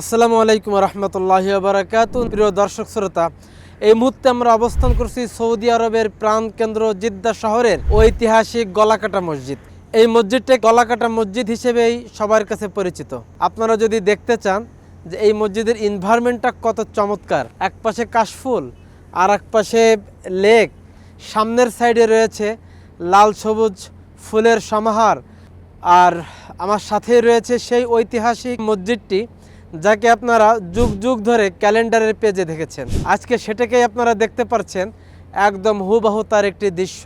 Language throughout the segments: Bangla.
আসসালামু আলাইকুম রহমতুল্লাহ বারাকাত প্রিয় দর্শক শ্রোতা, এই মুহূর্তে আমরা অবস্থান করছি সৌদি আরবের প্রাণকেন্দ্র জিদ্দা শহরের ঐতিহাসিক গলাকাটা মসজিদ। এই মসজিদটা গলাকাটা মসজিদ হিসেবেই সবার কাছে পরিচিত। আপনারা যদি দেখতে চান যে এই মসজিদের ইনভায়রনমেন্টটা কত চমৎকার এক পাশে কাশফুল আর এক পাশে লেক, সামনের সাইডে রয়েছে লাল সবুজ ফুলের সমাহার, আর আমার সাথে রয়েছে সেই ঐতিহাসিক মসজিদটি। যাকে আপনারা যুগ যুগ ধরে ক্যালেন্ডারের পেজে দেখেছেন। আজকে সেটাকেই আপনারা দেখতে পাচ্ছেন একদম হুবাহু তার একটি দৃশ্য।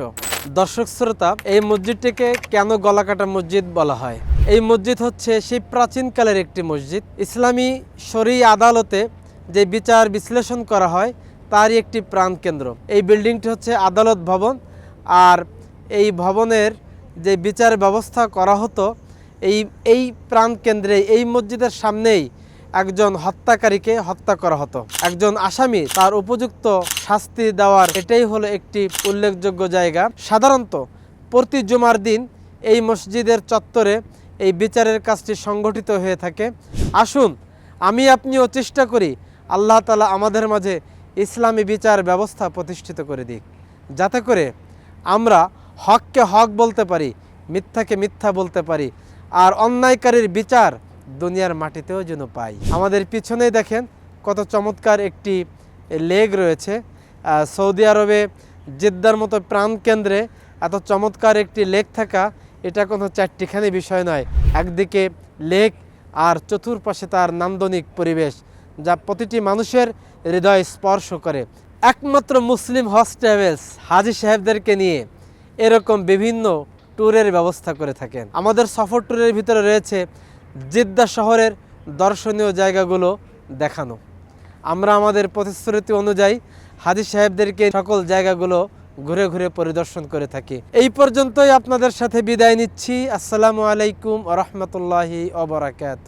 দর্শক শ্রোতা, এই মসজিদটিকে কেন গলাকাটা মসজিদ বলা হয়? এই মসজিদ হচ্ছে সেই প্রাচীনকালের একটি মসজিদ। ইসলামী শরী আদালতে যে বিচার বিশ্লেষণ করা হয়, তারই একটি প্রাণকেন্দ্র এই বিল্ডিংটি হচ্ছে আদালত ভবন, আর এই ভবনের যে বিচার ব্যবস্থা করা হতো, এই এই প্রাণকেন্দ্রে এই মসজিদের সামনেই একজন হত্যাকারীকে হত্যা করা হতো। একজন আসামি তার উপযুক্ত শাস্তি দেওয়ার এটাই হলো একটি উল্লেখযোগ্য জায়গা। সাধারণত প্রতি জুমার দিন এই মসজিদের চত্বরে এই বিচারের কাজটি সংগঠিত হয়ে থাকে। আসুন, আমি আপনিও চেষ্টা করি আল্লাহ তালা আমাদের মাঝে ইসলামী বিচার ব্যবস্থা প্রতিষ্ঠিত করে দিক। যাতে করে আমরা হককে হক বলতে পারি, মিথ্যাকে মিথ্যা বলতে পারি, আর অন্যায়কারীর বিচার দুনিয়ার মাটিতেও যেন পাই। আমাদের পিছনেই দেখেন কত চমৎকার একটি লেগ রয়েছে। সৌদি আরবে জেদ্দার মতো প্রাণকেন্দ্রে এত চমৎকার একটি লেক থাকা, এটা কোনো চারটিখানি বিষয় নয়। একদিকে লেক আর চতুর্পাশে তার নান্দনিক পরিবেশ, যা প্রতিটি মানুষের হৃদয় স্পর্শ করে। একমাত্র মুসলিম হজ ট্রাভেলস হাজি সাহেবদেরকে নিয়ে এরকম বিভিন্ন ট্যুরের ব্যবস্থা করে থাকেন। আমাদের সফর ট্যুরের ভিতরে রয়েছে জিদ্দা শহরের দর্শনীয় জায়গাগুলো দেখানো। আমরা আমাদের প্রতিশ্রুতি অনুযায়ী হাজি সাহেবদেরকে সকল জায়গাগুলো ঘুরে ঘুরে পরিদর্শন করে থাকি। এই পর্যন্তই আপনাদের সাথে বিদায় নিচ্ছি। আসসালামু আলাইকুম রহমতুল্লাহি অবরাকাত